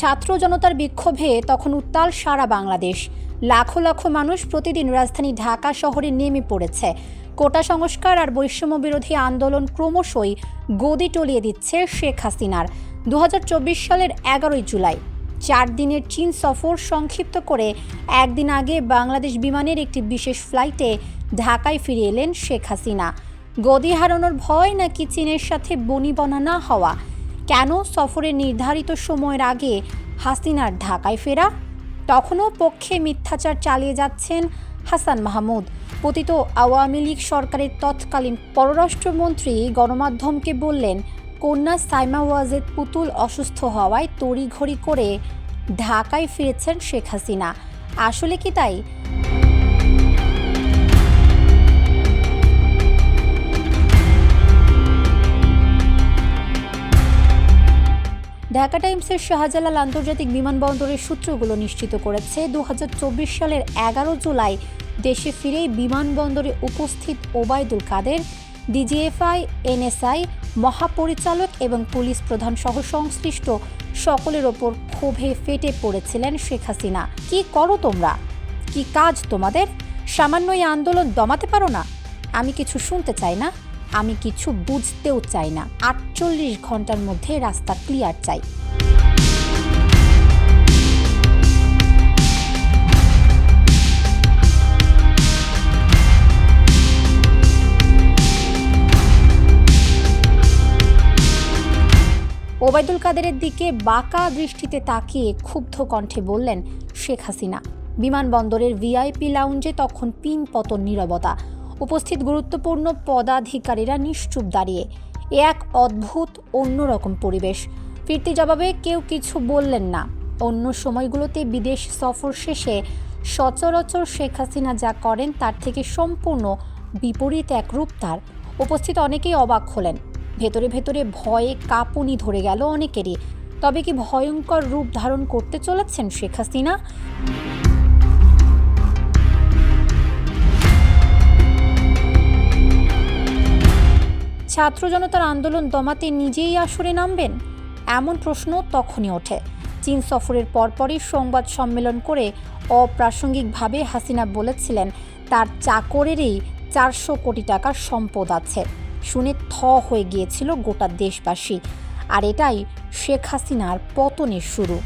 ছাত্র জনতার বিক্ষোভে তখন উত্তাল সারা বাংলাদেশ। লাখো লাখো মানুষ প্রতিদিন রাজধানী ঢাকা শহরে নেমে পড়েছে। কোটা সংস্কার আর বৈষম্য বিরোধী আন্দোলন ক্রমশই গদি টলিয়ে দিচ্ছে শেখ হাসিনার। দু হাজার চব্বিশ সালের এগারোই জুলাই, চার দিনের চীন সফর সংক্ষিপ্ত করে একদিন আগে বাংলাদেশ বিমানের একটি বিশেষ ফ্লাইটে ঢাকায় ফিরে এলেন শেখ হাসিনা। গদি হারানোর ভয় নাকি চীনের সাথে বনিবনা না হওয়া? কেন সফরের নির্ধারিত সময়ের আগে হাসিনার ঢাকায় ফেরা? তখনও পক্ষে মিথ্যাচার চালিয়ে যাচ্ছেন হাসান মাহমুদ। পতিত আওয়ামী লীগ সরকারের তৎকালীন পররাষ্ট্রমন্ত্রী গণমাধ্যমকে বললেন, কন্যা সাইমা ওয়াজেদ পুতুল অসুস্থ হওয়ায় তড়িঘড়ি করে ঢাকায় ফিরেছেন শেখ হাসিনা। আসলে কি তাই? ঢাকা টাইমসের শাহজালাল আন্তর্জাতিক বিমানবন্দরের সূত্রগুলো নিশ্চিত করেছে দু হাজার চব্বিশ সালের এগারো জুলাই দেশে ফিরেই বিমানবন্দরে উপস্থিত ওবায়দুল কাদের, ডিজিএফআই, এনএসআই, মহাপরিচালক এবং পুলিশ প্রধান সহ সংশ্লিষ্ট সকলের ওপর ক্ষোভে ফেটে পড়েছিলেন শেখ হাসিনা। কি করো তোমরা? কি কাজ তোমাদের? সামান্য এই আন্দোলন দমাতে পারো না? আমি কিছু শুনতে চাই না। আমি কিছু বুঝতেও চাই না। আটচল্লিশ ঘণ্টার মধ্যে রাস্তা ক্লিয়ার চাই। ওবায়দুল কাদেরের দিকে বাঁকা দৃষ্টিতে তাকিয়ে ক্ষুব্ধ কণ্ঠে বললেন, শেখ হাসিনা, বিমানবন্দরের ভিআইপি লাউঞ্জে তখন পিন পতন নীরবতা। উপস্থিত গুরুত্বপূর্ণ পদাধিকারীরা নিশ্চুপ দাঁড়িয়ে। এ এক অদ্ভুত, অন্যরকম পরিবেশ। ফিরতি জবাবে কেউ কিছু বললেন না। অন্য সময়গুলোতে বিদেশ সফর শেষে সচরাচর শেখ হাসিনা যা করেন তার থেকে সম্পূর্ণ বিপরীত এক রূপ তার। উপস্থিত অনেকেই অবাক হলেন। ভেতরে ভেতরে ভয়ে কাঁপুনি ধরে গেল অনেকেরই। তবে কি ভয়ঙ্কর রূপ ধারণ করতে চলেছেন শেখ হাসিনা? ছাত্র জনতার আন্দোলন দমাতে নিজেই আসরে নামবেন? এমন প্রশ্ন তখনই ওঠে। চীন সফরের পরপরই সংবাদ সম্মেলন করে অপ্রাসঙ্গিকভাবে হাসিনা বলেছিলেন, তার চাকরেরই চারশো কোটি টাকার সম্পদ আছে। শুনে থ হয়ে গিয়েছিল গোটা দেশবাসী। আর এটাই শেখ হাসিনার পতনের শুরু।